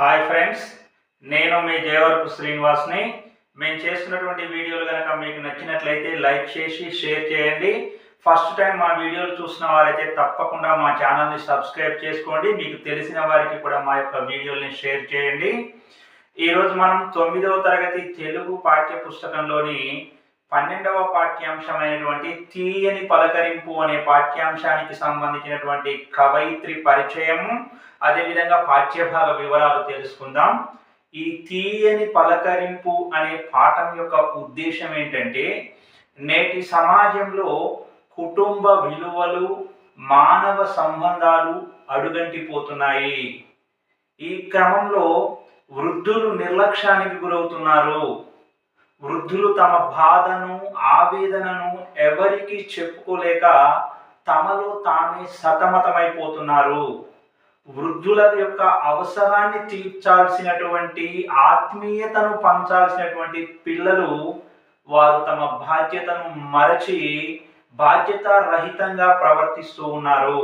Hi friends నేను మీ జయవరపు శ్రీనివాస్ని. మేము చేస్తున్నటువంటి వీడియోలు కనుక మీకు నచ్చినట్లయితే లైక్ చేసి షేర్ చేయండి. ఫస్ట్ టైం మా వీడియోలు చూసిన వారైతే తప్పకుండా మా ఛానల్ని సబ్స్క్రైబ్ చేసుకోండి. మీకు తెలిసిన వారికి కూడా మా యొక్క వీడియోల్ని షేర్ చేయండి. ఈరోజు మనం తొమ్మిదవ తరగతి తెలుగు పాఠ్య పుస్తకంలోని పన్నెండవ పాఠ్యాంశమైనటువంటి తీయని పలకరింపు అనే పాఠ్యాంశానికి సంబంధించినటువంటి కవయిత్రి పరిచయము అదేవిధంగా పాఠ్యభాగ వివరాలు తెలుసుకుందాం. ఈ తీయని పలకరింపు అనే పాఠం యొక్క ఉద్దేశం ఏంటంటే నేటి సమాజంలో కుటుంబ విలువలు మానవ సంబంధాలు అడుగంటిపోతున్నాయి. ఈ క్రమంలో వృద్ధులు నిర్లక్ష్యానికి గురవుతున్నారు. వృద్ధులు తమ బాధను ఆవేదనను ఎవరికి చెప్పుకోలేక తమలో తామే సతమతమైపోతున్నారు. వృద్ధుల యొక్క అవసరాన్ని తీర్చాల్సినటువంటి ఆత్మీయతను పంచాల్సినటువంటి పిల్లలు వారు తమ బాధ్యతను మరచి బాధ్యత రహితంగా ప్రవర్తిస్తూ ఉన్నారు.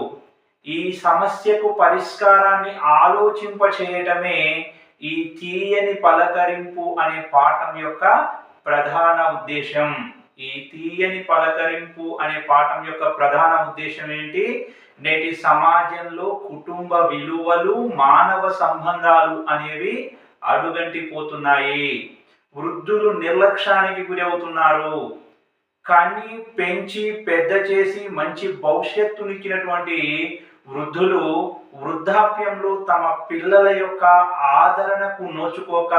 ఈ సమస్యకు పరిష్కారాన్ని ఆలోచింప చేయటమే ఈ తీయని పలకరింపు అనే పాఠం యొక్క ప్రధాన ఉద్దేశం. ఈ తీయని పలకరింపు అనే పాఠం యొక్క ప్రధాన ఉద్దేశం ఏంటి? నేటి సమాజంలో కుటుంబ విలువలు మానవ సంబంధాలు అనేవి అడుగంటిపోతున్నాయి. వృద్ధులు నిర్లక్ష్యానికి గురి అవుతున్నారు కానీ పెంచి పెద్ద చేసి మంచి భవిష్యత్తునిచ్చినటువంటి వృద్ధులు వృద్ధాప్యంలో తమ పిల్లల యొక్క ఆదరణకు నోచుకోక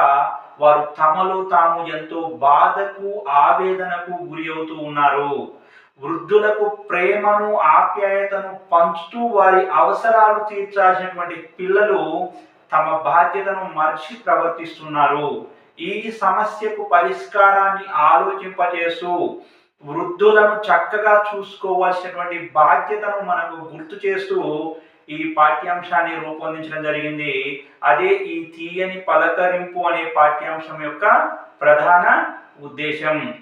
వారు తమలో తాము ఎంతో బాధకు ఆవేదనకు గురి అవుతూ ఉన్నారు. వృద్ధులకు ప్రేమను ఆప్యాయతను పంచుతూ వారి అవసరాలు తీర్చాల్సినటువంటి పిల్లలు తమ బాధ్యతను మర్చి ప్రవర్తిస్తున్నారు. ఈ సమస్యకు పరిష్కారాన్ని ఆలోచింపజేస్తూ వృద్ధులను చక్కగా చూసుకోవాల్సినటువంటి బాధ్యతను మనకు గుర్తు చేస్తూ ఈ పాఠ్యాంశాన్ని రూపొందించడం జరిగింది. అదే ఈ తీయని పలకరింపు అనే పాఠ్యాంశం యొక్క ప్రధాన ఉద్దేశం.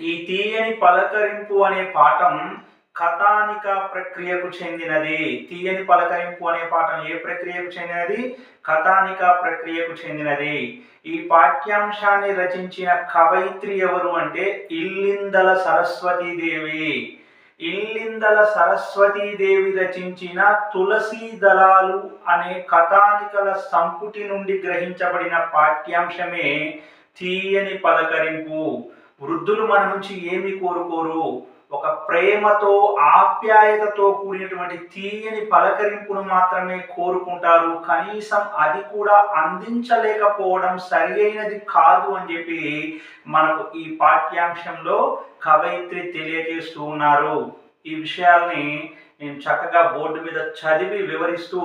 ఈ తీయని పలకరింపు అనే పాఠం కథానిక ప్రక్రియకు చెందినది. తీయని పలకరింపు అనే పాఠం ఏ ప్రక్రియకు చెందినది? కథానిక ప్రక్రియకు చెందినది. ఈ పాఠ్యాంశాన్ని రచించిన కవయిత్రి ఎవరు అంటే ఇల్లిందల సరస్వతీదేవి ఇల్లిందల సరస్వతీదేవి రచించిన తులసీ దళాలు అనే కథానికల సంపుటి నుండి గ్రహించబడిన పాఠ్యాంశమే తీయని పలకరింపు. వృద్ధులు మన నుంచి ఏమి కోరుకోరు? ఒక ప్రేమతో ఆప్యాయతతో కూడినటువంటి తీయని పలకరింపును మాత్రమే కోరుకుంటారు. కనీసం అది కూడా అందించలేకపోవడం సరియైనది కాదు అని చెప్పి మనకు ఈ పాఠ్యాంశంలో కవయిత్రి తెలియజేస్తూ ఉన్నారు. ఈ విషయాల్ని నేను చక్కగా బోర్డు మీద చదివి వివరిస్తూ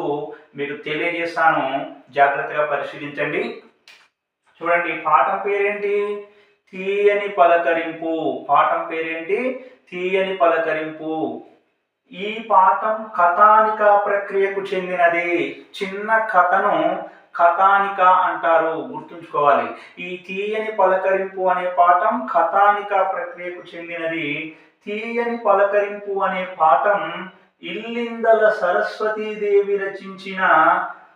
మీకు తెలియజేస్తాను జాగ్రత్తగా పరిశీలించండి. చూడండి పాఠం పేరేంటి? తీయని పలకరింపు. పాఠం పేరేంటి? తీయని పలకరింపు. ఈ పాఠం కథానిక ప్రక్రియకు చెందినది. చిన్న కథను కథానిక అంటారు. గుర్తుంచుకోవాలి. ఈ తీయని పలకరింపు అనే పాఠం కథానిక ప్రక్రియకు చెందినది. తీయని పలకరింపు అనే పాఠం ఇల్లిందల సరస్వతీదేవి రచించిన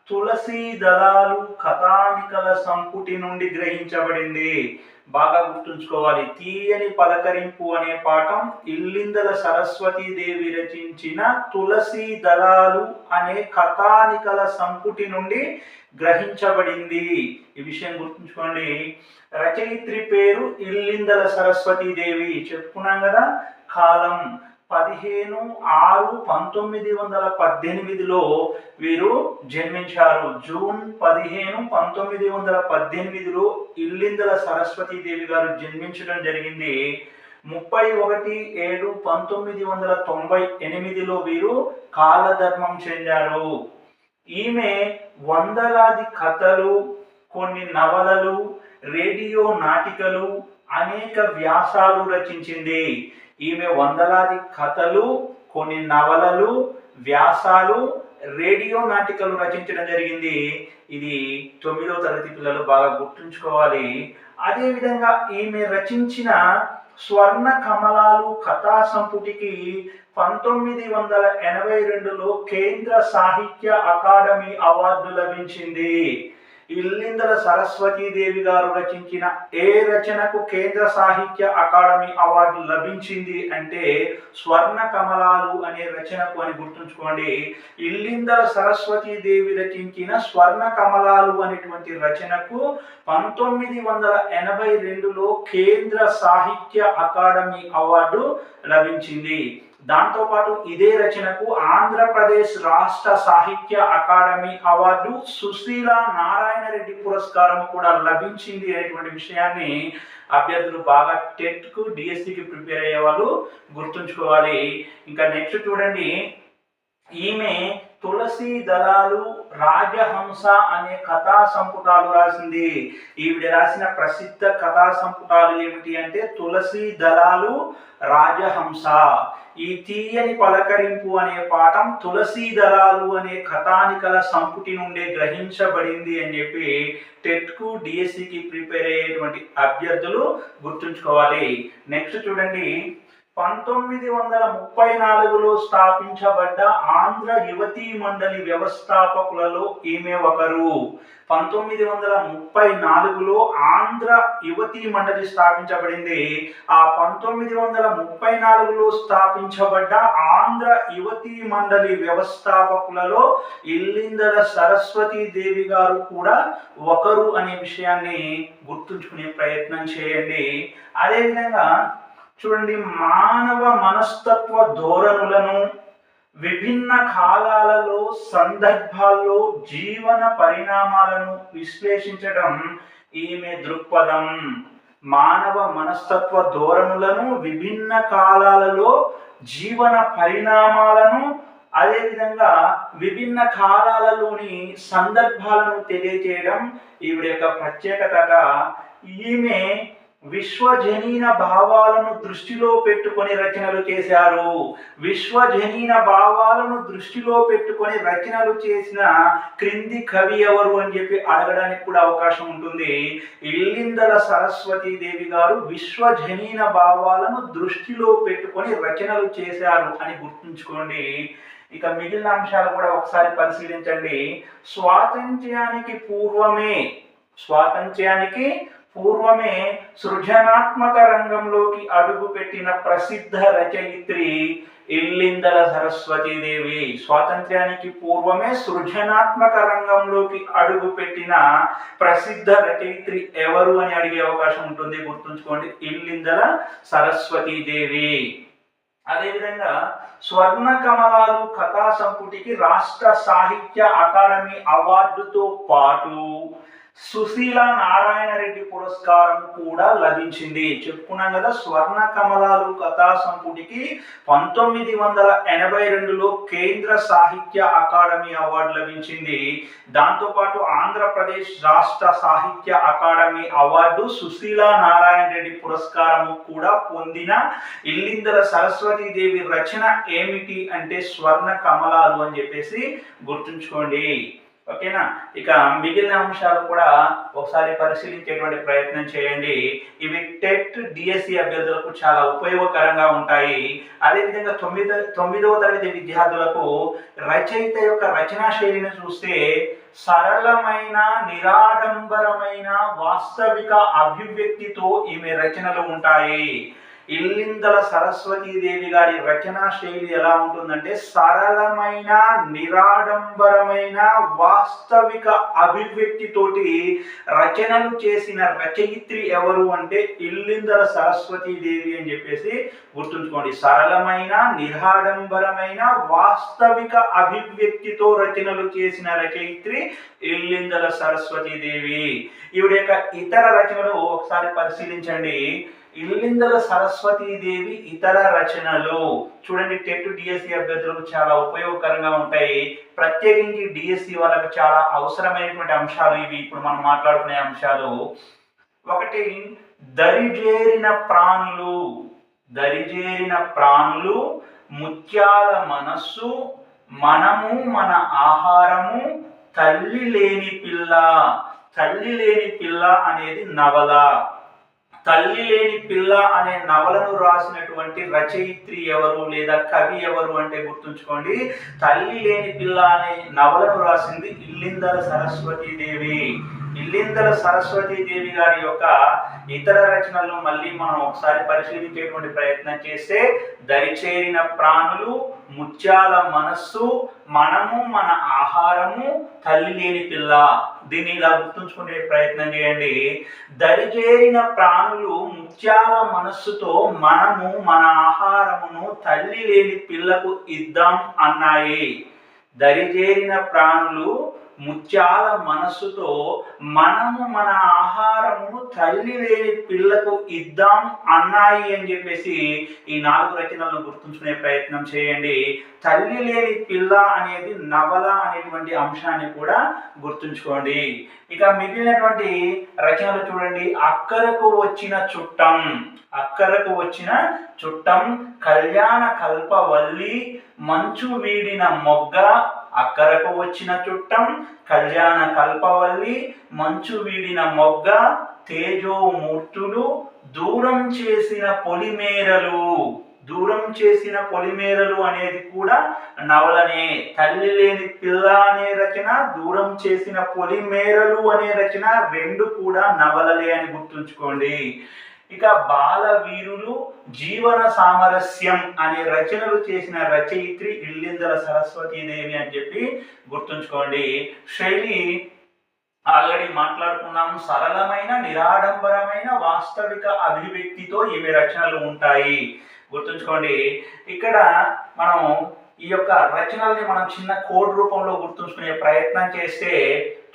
తులసీ దళాలు కథానికల సంపుటి నుండి గ్రహించబడింది. బాగా గుర్తుంచుకోవాలి. తీయని పలకరింపు అనే పాఠం ఇల్లిందల సరస్వతీదేవి రచించిన తులసీ దళాలు అనే కథానికల సంపుటి నుండి గ్రహించబడింది. ఈ విషయం గుర్తుంచుకోండి. రచయిత్రి పేరు ఇల్లిందల సరస్వతీదేవి చెప్పుకున్నాం కదా? కాలం. పదిహేను ఆరు పంతొమ్మిది వందల పద్దెనిమిదిలో వీరు జన్మించారు. జూన్ పదిహేను పంతొమ్మిది వందల పద్దెనిమిదిలో ఇల్లిందల సరస్వతీదేవి గారు జన్మించడం జరిగింది. ముప్పై ఒకటి ఏడు పంతొమ్మిది వందల తొంభై ఎనిమిదిలో వీరు కాలధర్మం చెందారు. ఈమె వందలాది కథలు కొన్ని నవలలు రేడియో నాటికలు అనేక వ్యాసాలు రచించింది. ఈమె వందలాది కథలు కొన్ని నవలలు వ్యాసాలు రేడియో నాటికలు రచించడం జరిగింది. ఇది తొమ్మిదవ తరగతి పిల్లలు బాగా గుర్తుంచుకోవాలి. అదేవిధంగా ఈమె రచించిన స్వర్ణ కమలాలు కథా సంపుటికి పంతొమ్మిది వందల ఎనభై రెండులో కేంద్ర సాహిత్య అకాడమీ అవార్డు లభించింది. ఇల్లిందల సరస్వతీదేవి గారు రచించిన ఏ రచనకు కేంద్ర సాహిత్య అకాడమీ అవార్డు లభించింది అంటే స్వర్ణ కమలాలు అనే రచనకు అని గుర్తుంచుకోండి. ఇల్లిందల సరస్వతీదేవి రచించిన స్వర్ణ కమలాలు అనేటువంటి రచనకు పంతొమ్మిది వందల ఎనభై రెండులో కేంద్ర సాహిత్య అకాడమీ అవార్డు లభించింది. దాంతోపాటు ఇదే రచనకు ఆంధ్రప్రదేశ్ రాష్ట్ర సాహిత్య అకాడమీ అవార్డు సుశీల నారాయణ రెడ్డి పురస్కారం కూడా లభించింది అనేటువంటి విషయాన్ని అభ్యర్థులు బాగా టెట్కు డిఎస్సికి ప్రిపేర్ అయ్యే వాళ్ళు గుర్తుంచుకోవాలి. ఇంకా నెక్స్ట్ చూడండి. ఈమె తులసి దళాలు రాజహంస అనే కథా సంపుటాలు రాసింది. ఈవిడ రాసిన ప్రసిద్ధ కథా సంపుటాలు ఏమిటి అంటే తులసి దళాలు రాజహంస. ఈ తీయని పలకరింపు అనే పాఠం తులసి దళాలు అనే కథానికల సంపుటి నుండే గ్రహించబడింది అని చెప్పి టెట్కు డిఎస్సికి ప్రిపేర్ అయ్యేటువంటి అభ్యర్థులు గుర్తుంచుకోవాలి. నెక్స్ట్ చూడండి. పంతొమ్మిది వందల ముప్పై నాలుగులో స్థాపించబడ్డ ఆంధ్ర యువతీ మండలి వ్యవస్థాపకులలో ఈమె ఒకరు. పంతొమ్మిది వందల ముప్పై నాలుగులో ఆంధ్ర యువతీ మండలి స్థాపించబడింది. ఆ పంతొమ్మిది వందల ముప్పై నాలుగులో స్థాపించబడ్డ ఆంధ్ర యువతీ మండలి వ్యవస్థాపకులలో ఇల్లిందల సరస్వతీ దేవి గారు కూడా ఒకరు అనే విషయాన్ని గుర్తుంచుకునే ప్రయత్నం చేయండి. అదేవిధంగా చూడండి మానవ మనస్తత్వ ధోరణులను విభిన్న కాలాలలో సందర్భాల్లో జీవన పరిణామాలను విశ్లేషించడం ఈమె దృక్పథం. మానవ మనస్తత్వ ధోరణులను విభిన్న కాలాలలో జీవన పరిణామాలను అదేవిధంగా విభిన్న కాలాలలోని సందర్భాలను తెలియజేయడం ఈవిడ యొక్క ప్రత్యేకత ఈమె విశ్వజనీన భావాలను దృష్టిలో పెట్టుకొని రచనలు చేశారు. విశ్వజనీన భావాలను దృష్టిలో పెట్టుకొని రచనలు చేసిన క్రింది కవి ఎవరు అని చెప్పి అడగడానికి కూడా అవకాశం ఉంటుంది. ఇల్లిందల సరస్వతి దేవి గారు విశ్వజనీన భావాలను దృష్టిలో పెట్టుకొని రచనలు చేశారు అని గుర్తుంచుకోండి. ఇక మిగిలిన అంశాలు కూడా ఒకసారి పరిశీలించండి. స్వాతంత్ర్యానికి పూర్వమే స్వాతంత్ర్యానికి పూర్వమే సృజనాత్మక రంగంలోకి అడుగుపెట్టిన ప్రసిద్ధ రచయిత్రి ఇల్లిందల సరస్వతీదేవి స్వాతంత్ర్యానికి పూర్వమే సృజనాత్మక రంగంలోకి అడుగుపెట్టిన ప్రసిద్ధ రచయిత్రి ఎవరు అని అడిగే అవకాశం ఉంటుంది. గుర్తుంచుకోండి ఇల్లిందల సరస్వతీదేవి అదేవిధంగా స్వర్ణ కమలాలు కథా సంపుటికి రాష్ట్ర సాహిత్య అకాడమీ అవార్డుతో పాటు సుశీల నారాయణ రెడ్డి పురస్కారం కూడా లభించింది. చెప్పుకున్నాం కదా స్వర్ణ కమలాలు కథా సంపుటికి పంతొమ్మిది వందల ఎనభై రెండులో కేంద్ర సాహిత్య అకాడమీ అవార్డు లభించింది. దాంతోపాటు ఆంధ్రప్రదేశ్ రాష్ట్ర సాహిత్య అకాడమీ అవార్డు సుశీల నారాయణ రెడ్డి పురస్కారము కూడా పొందిన ఇల్లిందల సరస్వతీదేవి రచన ఏమిటి అంటే స్వర్ణ కమలాలు అని చెప్పేసి గుర్తుంచుకోండి. ఓకేనా? ఇక మిగిలిన అంశాలు కూడా ఒకసారి పరిశీలించేటువంటి ప్రయత్నం చేయండి. ఇవి టెట్ డిఎస్సి అభ్యర్థులకు చాలా ఉపయోగకరంగా ఉంటాయి. అదేవిధంగా తొమ్మిదో తొమ్మిదవ తరగతి విద్యార్థులకు రచయిత యొక్క రచనా శైలిని చూస్తే సరళమైన నిరాడంబరమైన వాస్తవిక అభివ్యక్తితో ఈమె రచనలు ఉంటాయి. ఇల్లిందల సరస్వతీదేవి గారి రచనా శైలి ఎలా ఉంటుందంటే సరళమైన నిరాడంబరమైన వాస్తవిక అభివ్యక్తితోటి రచనలు చేసిన రచయిత్రి ఎవరు అంటే ఇల్లిందల సరస్వతీదేవి అని చెప్పేసి గుర్తుంచుకోండి. సరళమైన నిరాడంబరమైన వాస్తవిక అభివ్యక్తితో రచనలు చేసిన రచయిత్రి ఇల్లిందల సరస్వతీదేవి. ఈవిడ యొక్క ఇతర రచనలు ఒకసారి పరిశీలించండి. ఇల్లిందల సరస్వతీదేవి ఇతర రచనలు. చూడండి టెట్ డిఎస్సి అభ్యర్థులకు చాలా ఉపయోగకరంగా ఉంటాయి. ప్రత్యేకించి డిఎస్సి వాళ్ళకు చాలా అవసరమైనటువంటి అంశాలు ఇవి. ఇప్పుడు మనం మాట్లాడుకునే అంశాలు. ఒకటి దరిజేరిన ప్రాణులు. దరిజేరిన ప్రాణులు ముత్యాల మనస్సు మనము మన ఆహారము తల్లి లేని పిల్ల. తల్లి లేని పిల్ల అనేది నవల. తల్లి లేని పిల్ల అనే నవలను రాసినటువంటి రచయిత్రి ఎవరు లేదా కవి ఎవరు అంటే గుర్తుంచుకోండి. తల్లి లేని పిల్ల అనే నవలను రాసింది ఇల్లిందల సరస్వతీదేవి. ఇల్లిందల సరస్వతీదేవి గారి యొక్క ఇతర రచనలను మళ్ళీ మనం ఒకసారి పరిశీలించేటువంటి ప్రయత్నం చేస్తే దరిచేరిన ప్రాణులు ముత్యాల మనస్సు మనము మన ఆహారము తల్లి లేని పిల్ల. దీన్ని ఇలా గుర్తుంచుకునే ప్రయత్నం చేయండి. దరిచేరిన ప్రాణులు ముత్యాల మనస్సుతో మనము మన ఆహారమును తల్లి లేని పిల్లకు ఇద్దాం అన్నాయి. దరిచేరిన ప్రాణులు ముత్యాల మనస్సుతో మనము మన ఆహారము తల్లి లేని పిల్లకు ఇద్దాం అన్నాయి అని చెప్పేసి ఈ నాలుగు రచనలను గుర్తుంచుకునే ప్రయత్నం చేయండి. తల్లి లేని పిల్ల అనేది నవల అనేటువంటి అంశాన్ని కూడా గుర్తుంచుకోండి. ఇక మిగిలినటువంటి రచనలు చూడండి. అక్కరకు వచ్చిన చుట్టం అక్కరకు వచ్చిన చుట్టం కళ్యాణ కల్పవల్లి మంచు వీడిన మొగ్గ అక్కరకు వచ్చిన చుట్టం కళ్యాణ కల్పవల్లి మంచు వీడిన మొగ్గ తేజోమూర్తులు దూరం చేసిన పొలిమేరలు. దూరం చేసిన పొలిమేరలు అనేది కూడా నవలనే. తల్లి లేని పిల్ల అనే రచన దూరం చేసిన పొలిమేరలు అనే రచన రెండు కూడా నవలలే అని గుర్తుంచుకోండి. ఇక బాల వీరులు జీవన సామరస్యం అనే రచనలు చేసిన రచయిత్రి ఇల్లిందల సరస్వతీదేవి అని చెప్పి గుర్తుంచుకోండి. శైలి ఆల్రెడీ మాట్లాడుకున్నాం. సరళమైన నిరాడంబరమైన వాస్తవిక అభివ్యక్తితో ఈమె రచనలు ఉంటాయి. గుర్తుంచుకోండి. ఇక్కడ మనం ఈ యొక్క రచనల్ని మనం చిన్న కోడ్ రూపంలో గుర్తుంచుకునే ప్రయత్నం చేస్తే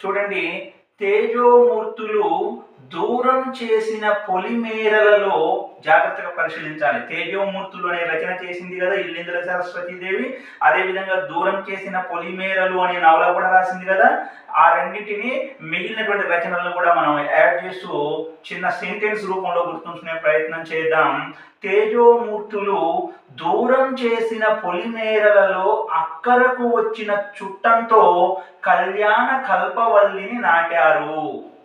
చూడండి. తేజోమూర్తులు దూరం చేసిన పొలిమేరలలో జాగ్రత్తగా పరిశీలించాలి. తేజోమూర్తులు అనే రచన చేసింది కదా ఇల్లింద్ర సరస్వతీదేవి అదేవిధంగా దూరం చేసిన పొలిమేరలు అనే నవల కూడా రాసింది కదా. ఆ రెండింటిని మిగిలినటువంటి రచనలను కూడా మనం యాడ్ చేస్తూ చిన్న సెంటెన్స్ రూపంలో గుర్తుంచుకునే ప్రయత్నం చేద్దాం. తేజోమూర్తులు దూరం చేసిన పొలిమేరలలో అక్కరకు వచ్చిన చుట్టంతో కళ్యాణ కల్పవల్లిని నాటారు.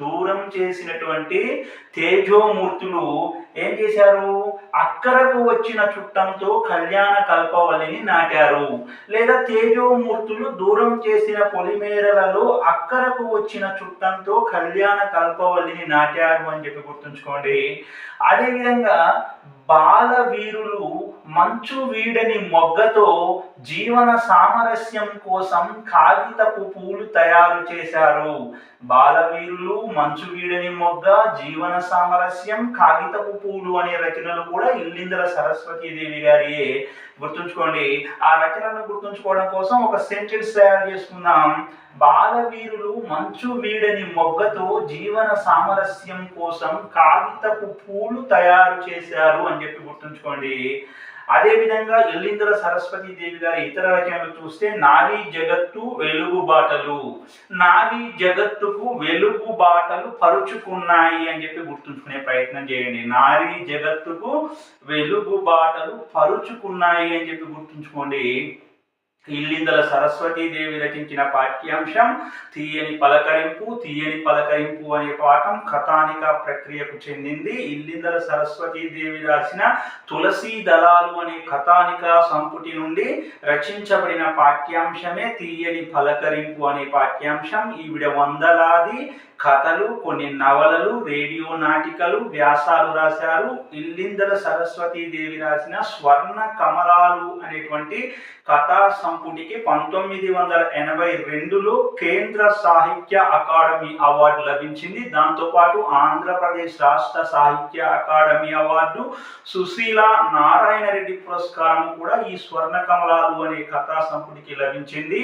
దూరం చేసినటువంటి తేజోమూర్తులు ఏం చేశారు? అక్కరకు వచ్చిన చుట్టంతో కళ్యాణ కల్పవల్లిని నాటారు. లేదా తేజోమూర్తులు దూరం చేసిన పొలిమేరలలో అక్కరకు వచ్చిన చుట్టంతో కళ్యాణ కల్పవల్లిని నాటారు అని చెప్పి గుర్తుంచుకోండి. అదేవిధంగా బాల వీరులు మంచు వీడని మొగ్గతో జీవన సామరస్యం కోసం కాగితపు పూలు తయారు చేశారు. బాలవీరులు మంచు వీడని మొగ్గ జీవన సామరస్యం కాగితపు పూలు అనే రచనలు కూడా ఇల్లిందల సరస్వతీదేవి గారి గుర్తుంచుకోండి ఆ రచనలను గుర్తుంచుకోవడం కోసం ఒక సెంటెన్స్ తయారు చేసుకుందాం. బాలవీరులు మంచు వీడని మొగ్గతో జీవన సామరస్యం కోసం కాగితపు పూలు తయారు చేశారు అని చెప్పి గుర్తుంచుకోండి. అదేవిధంగా ఎల్లిందల సరస్వతి దేవి గారి ఇతర రచనలు చూస్తే నారీ జగత్తు వెలుగుబాటలు నారీ జగత్తుకు వెలుగుబాటలు పరుచుకున్నాయి అని చెప్పి గుర్తుంచుకునే ప్రయత్నం చేయండి. నారీ జగత్తుకు వెలుగుబాటలు పరుచుకున్నాయి అని చెప్పి గుర్తుంచుకోండి. ఇల్లిందల సరస్వతీదేవి రచించిన పాఠ్యాంశం తీయని పలకరింపు తీయని పలకరింపు అనే పాఠం కథానిక ప్రక్రియకు చెందింది. ఇల్లిందల సరస్వతీదేవి రాసిన తులసి దళాలు అనే కథానిక సంపుటి నుండి రచించబడిన పాఠ్యాంశమే తీయని పలకరింపు అనే పాఠ్యాంశం. ఈవిడ వందలాది కథలు కొన్ని నవలలు రేడియో నాటికలు వ్యాసాలు రాశారు. ఇల్లిందల సరస్వతీదేవి రాసిన స్వర్ణ కమలాలు అనేటువంటి కథా సంపుటికి పంతొమ్మిది వందల ఎనభై రెండులో కేంద్ర సాహిత్య అకాడమీ అవార్డు లభించింది. దాంతోపాటు ఆంధ్రప్రదేశ్ రాష్ట్ర సాహిత్య అకాడమీ అవార్డు సుశీల నారాయణ రెడ్డి పురస్కారం కూడా ఈ స్వర్ణ కమలాలు అనే కథా సంపుటికి లభించింది.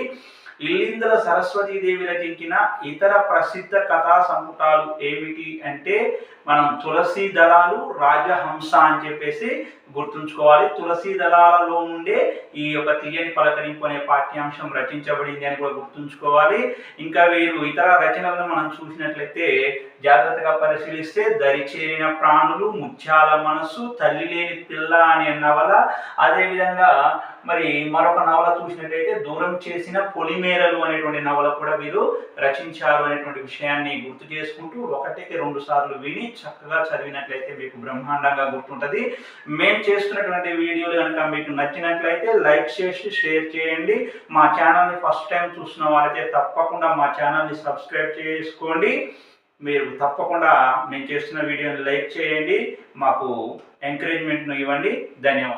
ఇల్లిందల సరస్వతీదేవి రచించిన ఇతర ప్రసిద్ధ కథ సంపుటాలు ఏమిటి అంటే మనం తులసి దళాలు రాజహంస అని చెప్పేసి గుర్తుంచుకోవాలి. తులసి దళాలలో నుండే ఈ యొక్క తీయని పలకరింపు అనే పాఠ్యాంశం రచించబడింది అని కూడా గుర్తుంచుకోవాలి. ఇంకా వీరు ఇతర రచనలను మనం చూసినట్లయితే జాగ్రత్తగా పరిశీలిస్తే దరి చేరిన ప్రాణులు ముత్యాల మనసు తల్లి లేని పిల్ల అనే నవల అదేవిధంగా మరి మరొక నవల చూసినట్టయితే దూరం చేసిన పొలిమేరలు అనేటువంటి నవల కూడా వీరు రచించారు అనేటువంటి విషయాన్ని గుర్తు చేసుకుంటూ ఒకటికి రెండు సార్లు విని చక్కగా చదివినట్లయితే మీకు బ్రహ్మాండంగా గుర్తుంటుంది. మేము చేస్తున్నటువంటి వీడియోలు కనుక మీకు నచ్చినట్లయితే లైక్ చేసి షేర్ చేయండి. మా ఛానల్ని ఫస్ట్ టైం చూసిన వారైతే తప్పకుండా మా ఛానల్ని సబ్స్క్రైబ్ చేసుకోండి. మీరు తప్పకుండా మేము చేస్తున్న వీడియోని లైక్ చేయండి మాకు ఎంకరేజ్మెంట్ను ఇవ్వండి. ధన్యవాదాలు.